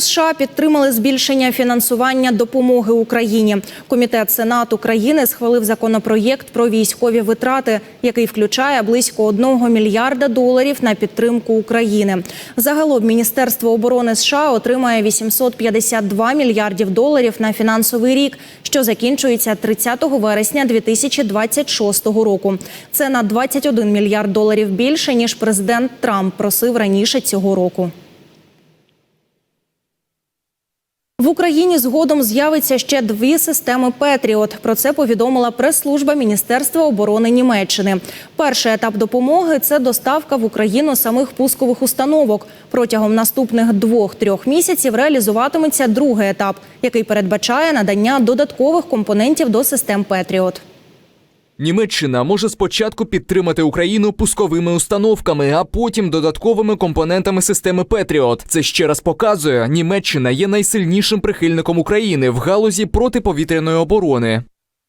США підтримали збільшення фінансування допомоги Україні. Комітет Сенату країни схвалив законопроєкт про військові витрати, який включає близько 1 мільярда доларів на підтримку України. Загалом Міністерство оборони США отримає 852 мільярдів доларів на фінансовий рік, що закінчується 30 вересня 2026 року. Це на 21 мільярд доларів більше ніж президент Трамп просив раніше цього року. В Україні згодом з'явиться ще дві системи Петріот. Про це повідомила прес-служба Міністерства оборони Німеччини. Перший етап допомоги це доставка в Україну самих пускових установок. Протягом наступних двох-трьох місяців реалізуватиметься другий етап, який передбачає надання додаткових компонентів до систем Петріот. Німеччина може спочатку підтримати Україну пусковими установками, а потім додатковими компонентами системи Петріот. Це ще раз показує, Німеччина є найсильнішим прихильником України в галузі протиповітряної оборони.